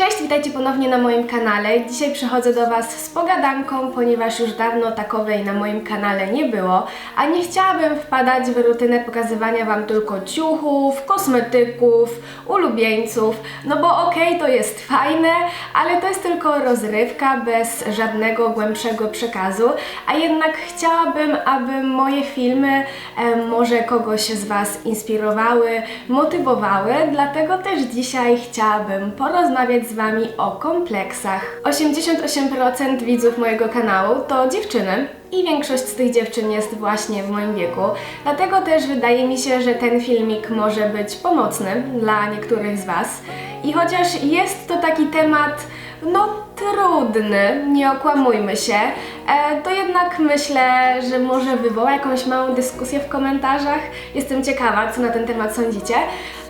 Cześć, witajcie ponownie na moim kanale. Dzisiaj przychodzę do Was z pogadanką, ponieważ już dawno takowej na moim kanale nie było, a nie chciałabym wpadać w rutynę pokazywania Wam tylko ciuchów, kosmetyków, ulubieńców, no bo okej, to jest fajne, ale to jest tylko rozrywka bez żadnego głębszego przekazu, a jednak chciałabym, aby moje filmy e, może kogoś z Was inspirowały, motywowały, dlatego też dzisiaj chciałabym porozmawiać z Wami o kompleksach. 88% widzów mojego kanału to dziewczyny i większość z tych dziewczyn jest właśnie w moim wieku, dlatego też wydaje mi się, że ten filmik może być pomocny dla niektórych z Was. I chociaż jest to taki temat, no trudny, nie okłamujmy się, e, to jednak myślę, że może wywoła jakąś małą dyskusję w komentarzach. Jestem ciekawa, co na ten temat sądzicie,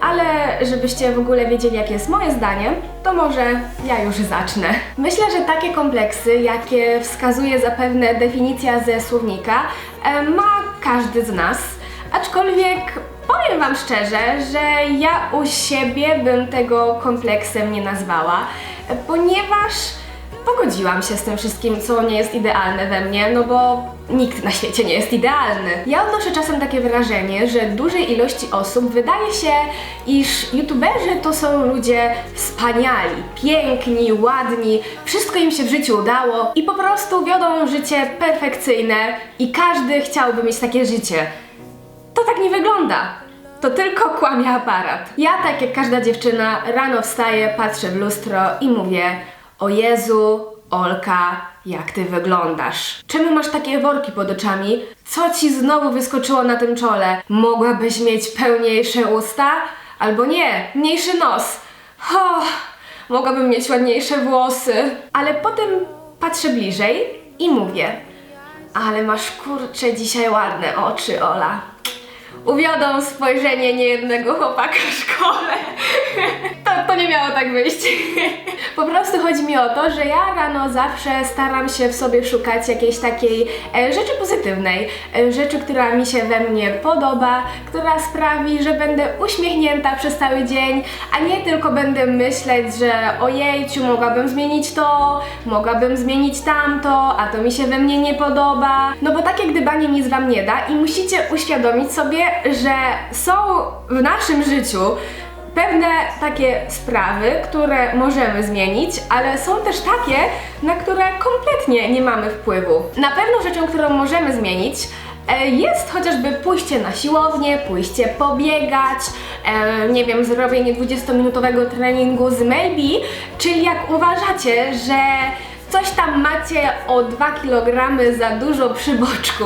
ale żebyście w ogóle wiedzieli, jakie jest moje zdanie, to może ja już zacznę. Myślę, że takie kompleksy, jakie wskazuje zapewne definicja ze słownika, e, ma każdy z nas, aczkolwiek Powiem Wam szczerze, że ja u siebie bym tego kompleksem nie nazwała, ponieważ pogodziłam się z tym wszystkim, co nie jest idealne we mnie, no bo nikt na świecie nie jest idealny. Ja odnoszę czasem takie wrażenie, że dużej ilości osób wydaje się, iż youtuberzy to są ludzie wspaniali, piękni, ładni, wszystko im się w życiu udało i po prostu wiodą życie perfekcyjne i każdy chciałby mieć takie życie. To tak nie wygląda. To tylko kłamie aparat. Ja, tak jak każda dziewczyna, rano wstaję, patrzę w lustro i mówię: O Jezu, Olka, jak ty wyglądasz? Czemu masz takie worki pod oczami? Co ci znowu wyskoczyło na tym czole? Mogłabyś mieć pełniejsze usta? Albo nie, mniejszy nos. Oh, mogłabym mieć ładniejsze włosy. Ale potem patrzę bliżej i mówię: ale masz kurcze dzisiaj ładne oczy, Ola. Uwiodą spojrzenie niejednego chłopaka w szkole. To, to nie miało tak wyjść. Po prostu chodzi mi o to, że ja rano zawsze staram się w sobie szukać jakiejś takiej e, rzeczy pozytywnej, e, rzeczy, która mi się we mnie podoba, która sprawi, że będę uśmiechnięta przez cały dzień, a nie tylko będę myśleć, że ojejciu, mogłabym zmienić to, mogłabym zmienić tamto, a to mi się we mnie nie podoba. No bo takie gdybanie nic wam nie da i musicie uświadomić sobie, że są w naszym życiu pewne takie sprawy, które możemy zmienić, ale są też takie, na które kompletnie nie mamy wpływu. Na pewną rzeczą, którą możemy zmienić, e, jest chociażby pójście na siłownię, pójście pobiegać, e, nie wiem, zrobienie 20-minutowego treningu z Maybe, czyli jak uważacie, że coś tam macie o 2 kg za dużo przy boczku,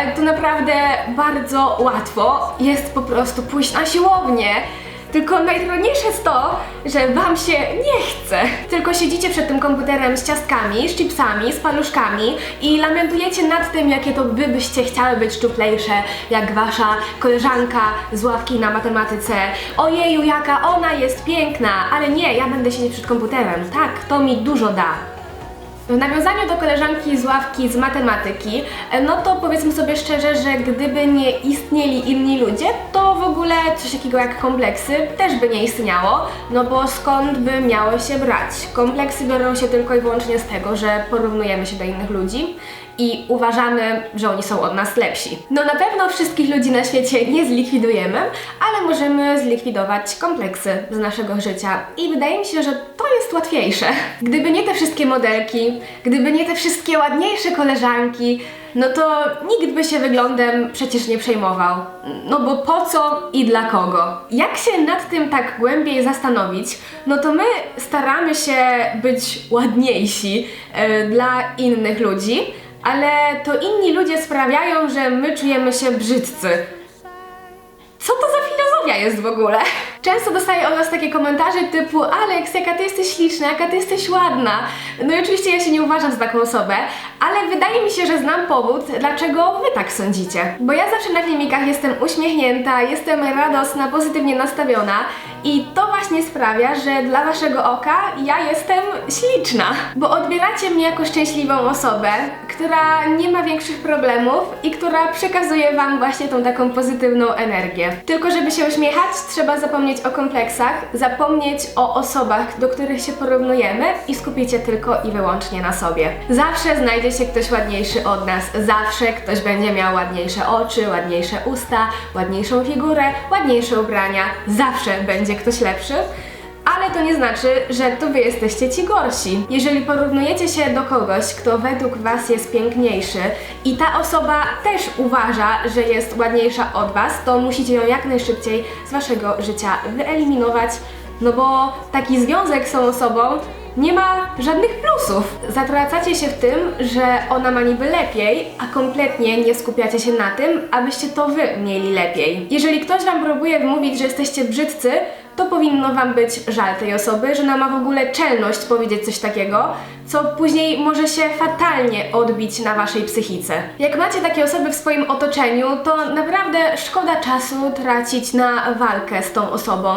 e, to naprawdę bardzo łatwo jest po prostu pójść na siłownię. Tylko najtrudniejsze jest to, że Wam się nie chce. Tylko siedzicie przed tym komputerem z ciastkami, z chipsami, z paluszkami i lamentujecie nad tym, jakie to Wy byście chciały być szczuplejsze, jak Wasza koleżanka z ławki na matematyce. Ojeju, jaka ona jest piękna, ale nie, ja będę siedzieć przed komputerem. Tak, to mi dużo da. W nawiązaniu do koleżanki z ławki z matematyki, e, no to powiedzmy sobie szczerze, że gdyby nie istnieli inni ludzie, to w ogóle coś takiego jak kompleksy też by nie istniało, no bo skąd by miało się brać? Kompleksy biorą się tylko i wyłącznie z tego, że porównujemy się do innych ludzi i uważamy, że oni są od nas lepsi. No na pewno wszystkich ludzi na świecie nie zlikwidujemy, ale możemy zlikwidować kompleksy z naszego życia i wydaje mi się, że to jest łatwiejsze. Gdyby nie te wszystkie modelki, gdyby nie te wszystkie ładniejsze koleżanki, no to nikt by się wyglądem przecież nie przejmował. No bo po co i dla kogo? Jak się nad tym tak głębiej zastanowić, no to my staramy się być ładniejsi e, dla innych ludzi, ale to inni ludzie sprawiają, że my czujemy się brzydcy. Co to za filozofia jest w ogóle? Często dostaję od Was takie komentarze typu Alex, jaka Ty jesteś śliczna, jaka Ty jesteś ładna. No i oczywiście ja się nie uważam za taką osobę, ale wydaje mi się, że znam powód, dlaczego Wy tak sądzicie. Bo ja zawsze na filmikach jestem uśmiechnięta, jestem radosna, pozytywnie nastawiona i to właśnie sprawia, że dla Waszego oka ja jestem śliczna. Bo odbieracie mnie jako szczęśliwą osobę, która nie ma większych problemów i która przekazuje Wam właśnie tą taką pozytywną energię. Tylko żeby się uśmiechać, trzeba zapomnieć zapomnieć o kompleksach, zapomnieć o osobach, do których się porównujemy i skupić się tylko i wyłącznie na sobie. Zawsze znajdzie się ktoś ładniejszy od nas, zawsze ktoś będzie miał ładniejsze oczy, ładniejsze usta, ładniejszą figurę, ładniejsze ubrania, zawsze będzie ktoś lepszy. Ale to nie znaczy, że to wy jesteście ci gorsi. Jeżeli porównujecie się do kogoś, kto według was jest piękniejszy i ta osoba też uważa, że jest ładniejsza od was, to musicie ją jak najszybciej z waszego życia wyeliminować, no bo taki związek z tą osobą nie ma żadnych plusów. Zatracacie się w tym, że ona ma niby lepiej, a kompletnie nie skupiacie się na tym, abyście to wy mieli lepiej. Jeżeli ktoś wam próbuje wmówić, że jesteście brzydcy, to powinno wam być żal tej osoby, że ona ma w ogóle czelność powiedzieć coś takiego, co później może się fatalnie odbić na waszej psychice. Jak macie takie osoby w swoim otoczeniu, to naprawdę szkoda czasu tracić na walkę z tą osobą.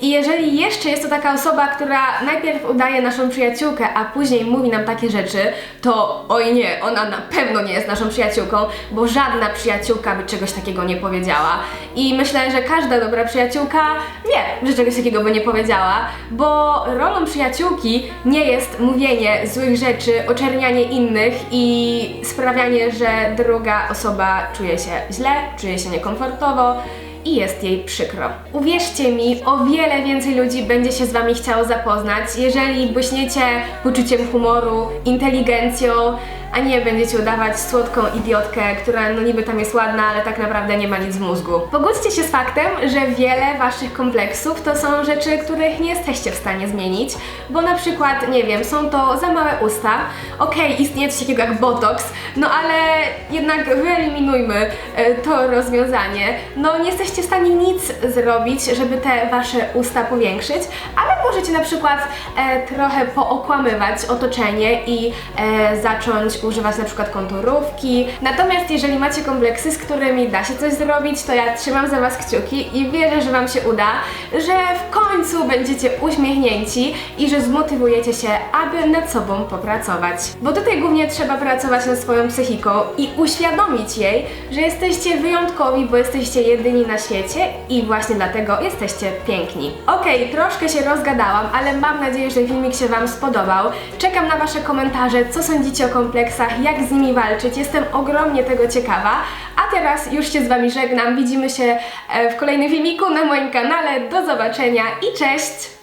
I jeżeli jeszcze jest to taka osoba, która najpierw udaje naszą przyjaciółkę, a później mówi nam takie rzeczy, to oj nie, ona na pewno nie jest naszą przyjaciółką, bo żadna przyjaciółka by czegoś takiego nie powiedziała. I myślę, że każda dobra przyjaciółka wie, że czegoś takiego by nie powiedziała, bo rolą przyjaciółki nie jest mówienie złych rzeczy, oczernianie innych i sprawianie, że druga osoba czuje się źle, czuje się niekomfortowo i jest jej przykro. Uwierzcie mi, o wiele więcej ludzi będzie się z Wami chciało zapoznać, jeżeli błyśniecie poczuciem humoru, inteligencją, a nie będziecie udawać słodką idiotkę, która no niby tam jest ładna, ale tak naprawdę nie ma nic w mózgu. Pogódźcie się z faktem, że wiele Waszych kompleksów to są rzeczy, których nie jesteście w stanie zmienić, bo na przykład, nie wiem, są to za małe usta, okej, istnieje coś takiego jak botox, no ale jednak wyeliminujmy e, to rozwiązanie. No nie jesteście w stanie nic zrobić, żeby te Wasze usta powiększyć, ale możecie na przykład e, trochę pookłamywać otoczenie i e, zacząć używać na przykład konturówki. Natomiast jeżeli macie kompleksy, z którymi da się coś zrobić, to ja trzymam za Was kciuki i wierzę, że Wam się uda, że w końcu będziecie uśmiechnięci i że zmotywujecie się, aby nad sobą popracować. Bo tutaj głównie trzeba pracować nad swoją psychiką i uświadomić jej, że jesteście wyjątkowi, bo jesteście jedyni na świecie i właśnie dlatego jesteście piękni. Okej, troszkę się rozgadałam, ale mam nadzieję, że filmik się Wam spodobał. Czekam na Wasze komentarze, co sądzicie o kompleksach, jak z nimi walczyć. Jestem ogromnie tego ciekawa. A teraz już się z Wami żegnam. Widzimy się e, w kolejnym filmiku na moim kanale. Do zobaczenia i cześć!